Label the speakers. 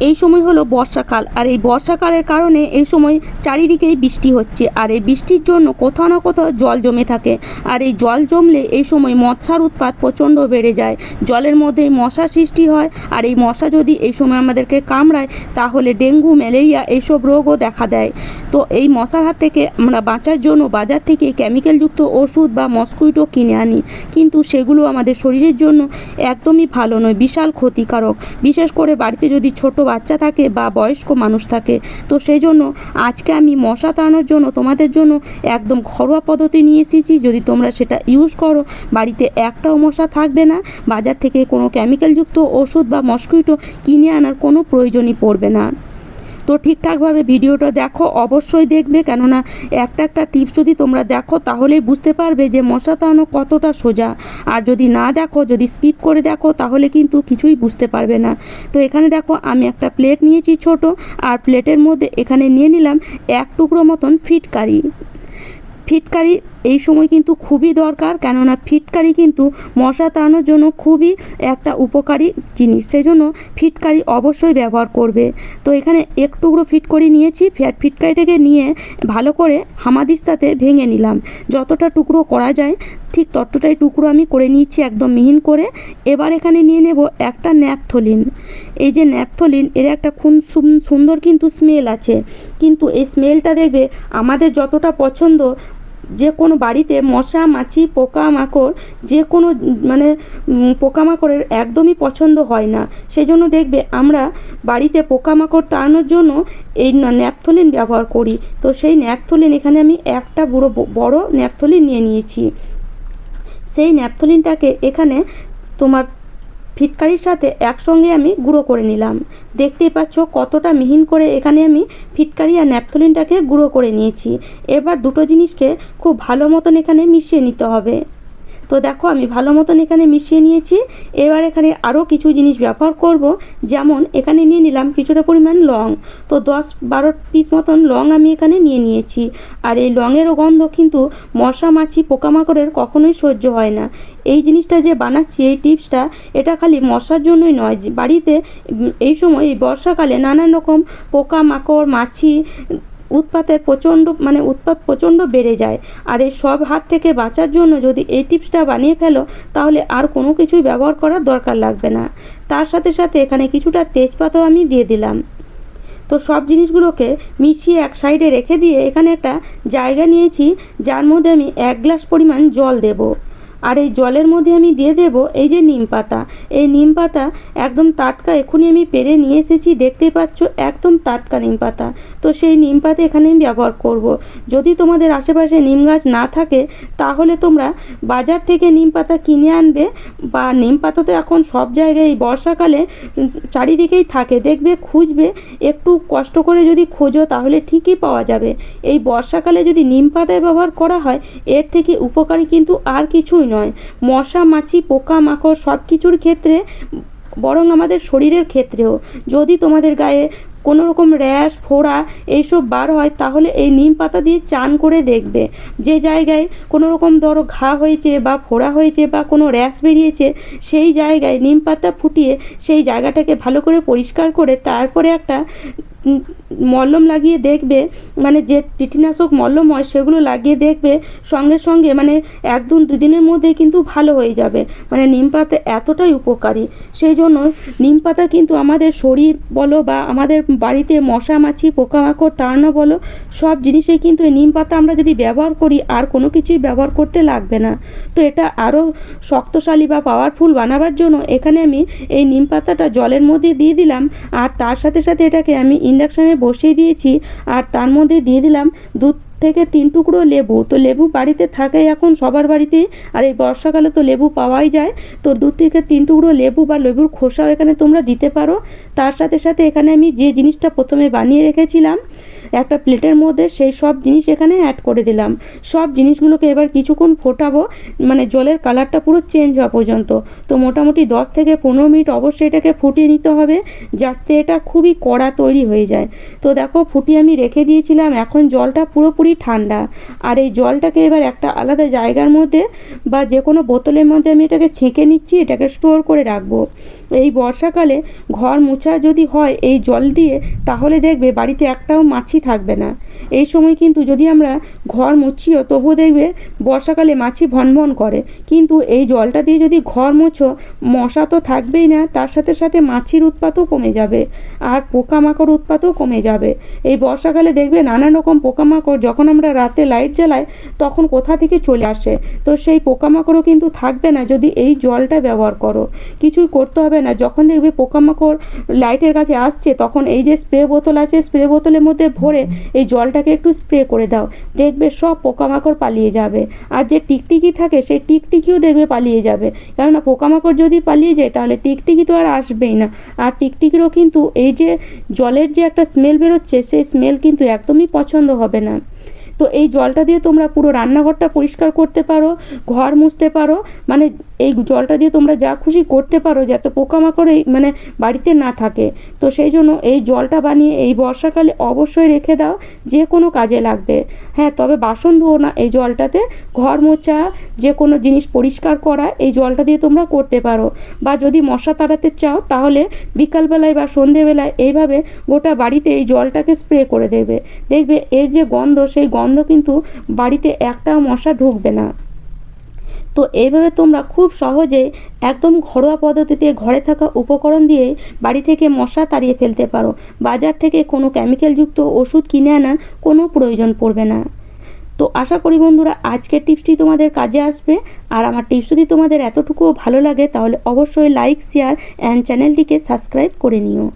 Speaker 1: এই সময় হলো বর্ষাকাল। আর এই বর্ষাকালের কারণে এই সময় চারিদিকেই বৃষ্টি হচ্ছে। আর এই বৃষ্টির জন্য কোথাও না কোথাও জল জমে থাকে। আর এই জল জমলে এই সময় মশার উৎপাত প্রচণ্ড বেড়ে যায়। জলের মধ্যে মশা সৃষ্টি হয়। আর এই মশা যদি এই সময় আমাদেরকে কামড়ায়, তাহলে ডেঙ্গু, ম্যালেরিয়া এইসব রোগও দেখা দেয়। তো এই মশার হাত থেকে আমরা বাঁচার জন্য বাজার থেকে কেমিক্যালযুক্ত ওষুধ বা মস্কুইটো কিনে আনি। কিন্তু সেগুলো আমাদের শরীরের জন্য একদমই ভালো নয়, বিশাল ক্ষতিকারক। বিশেষ করে বাড়িতে যদি ছোট বাচ্চা থাকে বা বয়স্ক মানুষ থাকে। তো সেই জন্য আজকে আমি মশা তাড়ানোর জন্য তোমাদের জন্য একদম ঘরোয়া পদ্ধতি নিয়ে এসেছি। যদি তোমরা সেটা ইউজ করো, বাড়িতে একটাও মশা থাকবে না, বাজার থেকে কোনো কেমিক্যালযুক্ত ওষুধ বা মস্কুইটো কিনে আনার কোনো প্রয়োজনই পড়বে না। তো ঠিকঠাকভাবে ভিডিওটা দেখো, অবশ্যই দেখবে। কেননা একটা একটা টিপস যদি তোমরা দেখো, তাহলেই বুঝতে পারবে যে মশা তাড়ানো কতটা সোজা। আর যদি না দেখো, যদি স্কিপ করে দেখো, তাহলে কিন্তু কিছুই বুঝতে পারবে না। তো এখানে দেখো, আমি একটা প্লেট নিয়েছি ছোট, আর প্লেটের মধ্যে এখানে নিয়ে নিলাম এক টুকরো মতন ফিটকারি। ফিটকারি এই সময় কিন্তু খুবই দরকার, কেননা ফিটকারি কিন্তু মশা তাড়ানোর জন্য খুবই একটা উপকারী জিনিস। সেজন্য ফিটকারি অবশ্যই ব্যবহার করবে। তো এখানে এক টুকরো ফিটকারি নিয়েছি, ফ্যাট ফিটকারিটাকে নিয়ে ভালো করে হামাদিস্তাতে ভেঙে নিলাম। যতটা টুকরো করা যায়, ঠিক ততটাই টুকরো আমি করে নিয়েছি একদম মিহিন করে। এবার এখানে নিয়ে নেব একটা ন্যাপথলিন। এই যে ন্যাপথলিন, এর একটা খুব সুন- সুন্দর কিন্তু স্মেল আছে। কিন্তু এই স্মেলটা দেখবে আমাদের যতটা পছন্দ যে কোনো বাড়িতে মশা, মাছি পোকামাকড় যে কোনো মানে পোকামাকড়ের একদমই পছন্দ হয় না। সেই জন্য দেখবে আমরা বাড়িতে পোকামাকড় তাড়ানোর জন্য এই ন্যাপথলিন ব্যবহার করি। তো সেই ন্যাপথলিন এখানে আমি একটা বুড়ো বড় ন্যাপথলিন নিয়ে নিয়েছি। সেই ন্যাপথলিনটাকে এখানে তোমার ফিটকারির সাথে একসঙ্গে আমি গুঁড়ো করে নিলাম। দেখতেই পাচ্ছ কতটা মিহিন করে এখানে আমি ফিটকারি আর ন্যাপথলিনটাকে গুঁড়ো করে নিয়েছি। এবার দুটো জিনিসকে খুব ভালো মতন এখানে মিশিয়ে নিতে হবে। তো দেখো, আমি ভালো মতন এখানে মিশিয়ে নিয়েছি। এবার এখানে আরও কিছু জিনিস ব্যবহার করব। যেমন, এখানে নিয়ে নিলাম কিছুটা পরিমাণ লং। তো দশ বারো পিস মতন লং আমি এখানে নিয়ে নিয়েছি। আর এই লংয়েরও গন্ধ কিন্তু মশা, মাছি, পোকামাকড়ের কখনোই সহ্য হয় না। এই জিনিসটা যে বানাচ্ছি, এই টিপসটা, এটা খালি মশার জন্যই নয়। বাড়িতে এই সময়, এই বর্ষাকালে নানান রকম পোকামাকড়, মাছি উৎপাতের প্রচণ্ড মানে উৎপাত প্রচণ্ড বেড়ে যায়। আর এই সব হাত থেকে বাঁচার জন্য যদি এই টিপসটা বানিয়ে ফেলো, তাহলে আর কোনো কিছুই ব্যবহার করার দরকার লাগবে না। তার সাথে সাথে এখানে কিছুটা তেজপাতাও আমি দিয়ে দিলাম। তো সব জিনিসগুলোকে মিশিয়ে এক সাইডে রেখে দিয়ে এখানে একটা জায়গা নিয়েছি, যার মধ্যে আমি এক গ্লাস পরিমাণ জল দেবো। আর এই জলের মধ্যে আমি দিয়ে দেব এই যে নিম পাতা। এই নিম পাতা একদম টাটকা এখনই আমি পেরে নিয়ে এসেছি দেখতেই পাচ্ছ একদম টাটকা নিম পাতা। তো সেই নিম পাতা এখানে আমি ব্যবহার করব। যদি তোমাদের আশেপাশে নিম গাছ না থাকে, তাহলে তোমরা বাজার থেকে নিম পাতা কিনে আনবে বা নিম পাতা তো এখন সব জায়গায় এই বর্ষাকালে চারিদিকেই থাকে, দেখবে, খুঁজবে, একটু কষ্ট করে যদি খোঁজো তাহলে ঠিকই পাওয়া যাবে। এই বর্ষাকালে যদি নিম পাতায় ব্যবহার করা হয়, এর থেকে উপকারী কিন্তু আর কিছুই নয়। মশা, মাছি পোকা মাকড় সব কিছুর ক্ষেত্রে, বরং আমাদের শরীরের ক্ষেত্রেও। যদি তোমাদের গায়ে কোনো রকম র্যাশ, ফোড়া এইসব বার হয়, তাহলে এই নিম পাতা দিয়ে চান করে দেখবে। যে জায়গায় কোনো রকম ধরো ঘা হয়েছে বা ফোড়া হয়েছে বা কোনো র্যাশ বেরিয়েছে, সেই জায়গায় নিম পাতা ফুটিয়ে সেই জায়গাটাকে ভালো করে পরিষ্কার করে তারপরে একটা মলম লাগিয়ে দেখবে মানে যে কীটনাশক মলম হয় সেগুলো লাগিয়ে দেখবে, সঙ্গে সঙ্গে মানে এক দু দুদিনের মধ্যে কিন্তু ভালো হয়ে যাবে। মানে নিম পাতা এতটাই উপকারী। সেই জন্য নিম পাতা কিন্তু আমাদের শরীর বলো বা আমাদের বাড়িতে মশা মাছি, পোকামাকড়, তাড়ানো বলো, সব জিনিসেই কিন্তু এই নিম পাতা আমরা যদি ব্যবহার করি, আর কোনো কিছুই ব্যবহার করতে লাগবে না। তো এটা আরও শক্তশালী বা পাওয়ারফুল বানাবার জন্য এখানে আমি এই নিম পাতাটা জলের মধ্যে দিয়ে দিলাম, আর তার সাথে সাথে এটাকে আমি ইন্ডাকশানে বসিয়ে দিয়েছি আর তার মধ্যে দিয়ে দিলাম দুধ থেকে তিন টুকরো লেবু। তো লেবু বাড়িতে থাকে এখন সবার বাড়িতে আর এই বর্ষাকালে তো লেবু পাওয়াই যায়। তো দু থেকে তিন টুকরো লেবু বা লেবুর খোসাও এখানে তোমরা দিতে পারো। তার সাথে সাথে এখানে আমি যে জিনিসটা প্রথমে বানিয়ে রেখেছিলাম একটা প্লেটের মধ্যে সেই সব জিনিস এখানে অ্যাড করে দিলাম। সব জিনিসগুলোকে এবার কিছুক্ষণ ফোটাবো মানে জলের কালারটা পুরো চেঞ্জ হওয়া পর্যন্ত। তো মোটামুটি দশ থেকে পনেরো মিনিট অবশ্যই এটাকে ফুটিয়ে নিতে হবে, যাতে এটা খুবই কড়া তৈরি হয়ে যায়। তো দেখো, ফুটিয়ে আমি রেখে দিয়েছিলাম, এখন জলটা পুরোপুরি ঠান্ডা। আর এই জলটাকে এবার একটা আলাদা জায়গার মধ্যে বা যে কোনো বোতলের মধ্যে আমি এটাকে ছেঁকে নিচ্ছি, এটাকে স্টোর করে রাখব। এই বর্ষাকালে ঘর মোছা যদি হয় এই জল দিয়ে, তাহলে দেখবে বাড়িতে একটাও মাছি থাকবে না। এই সময় কিন্তু যদি আমরা ঘর মুছিও, তবুও দেখবে বর্ষাকালে মাছি ভনভন করে। কিন্তু এই জলটা দিয়ে যদি ঘর মোছো, মশা তো থাকবেই না, তার সাথে সাথে মাছির উৎপাতও কমে যাবে আর পোকামাকড় উৎপাতও কমে যাবে। এই বর্ষাকালে দেখবে নানান রকম পোকামাকড় যখন আমরা রাতে লাইট জ্বালাই, তখন কোথা থেকে চলে আসে? তো সেই পোকামাকড়ও কিন্তু থাকবে না যদি এই জলটা ব্যবহার করো। কিছুই করতে হবে না। যখন দেখবে পোকামাকড় লাইটের কাছে আসছে, তখন এই যে স্প্রে বোতল আছে, স্প্রে বোতলের মধ্যে ভরে এই জলটাকে একটু স্প্রে করে দাও। দেখবে সব পোকামাকড় পালিয়ে যাবে। আর যে টিকটিকি থাকে, সেই টিকটিকিও দেখবে পালিয়ে যাবে। কেননা পোকামাকড় যদি পালিয়ে যায়, তাহলে টিকটিকি তো আর আসবেই না। আর টিকটিকিরও কিন্তু এই যে জলের যে একটা স্মেল বেরোচ্ছে, সেই স্মেল কিন্তু একদমই পছন্দ হবে না। তো এই জলটা দিয়ে তোমরা পুরো রান্নাঘরটা পরিষ্কার করতে পারো, ঘর মুছতে পারো মানে এই জলটা দিয়ে তোমরা যা খুশি করতে পারো যাতে পোকামাকড় এই মানে বাড়িতে না থাকে। তো সেই জন্য এই জলটা বানিয়ে এই বর্ষাকালে অবশ্যই রেখে দাও, যে কোনো কাজে লাগবে। হ্যাঁ তবে বাসন ধোও না এই জলটাতে, ঘর মোছা যে কোনো জিনিস পরিষ্কার করা, এই জলটা দিয়ে তোমরা করতে পারো। বা যদি মশা তাড়াতে চাও, তাহলে বিকালবেলায় বা সন্ধেবেলায় এইভাবে গোটা বাড়িতে এই জলটাকে স্প্রে করে দেবে। দেখবে এর যে গন্ধ, সেই গন্ধ কিন্তু বাড়িতে একটাও মশা ঢুকবে না। তো এইভাবে তোমরা খুব সহজেই একদম ঘরোয়া পদ্ধতিতে ঘরে থাকা উপকরণ দিয়ে বাড়ি থেকে মশা তাড়িয়ে ফেলতে পারো। বাজার থেকে কোনো কেমিক্যালযুক্ত ওষুধ কিনে আনার কোনো প্রয়োজন পড়বে না। তো আশা করি বন্ধুরা, আজকের টিপসটি তোমাদের কাজে আসবে। আর আমার টিপস যদি তোমাদের এতটুকুও ভালো লাগে, তাহলে অবশ্যই লাইক শেয়ার অ্যান্ড চ্যানেলটিকে সাবস্ক্রাইব করে নিও।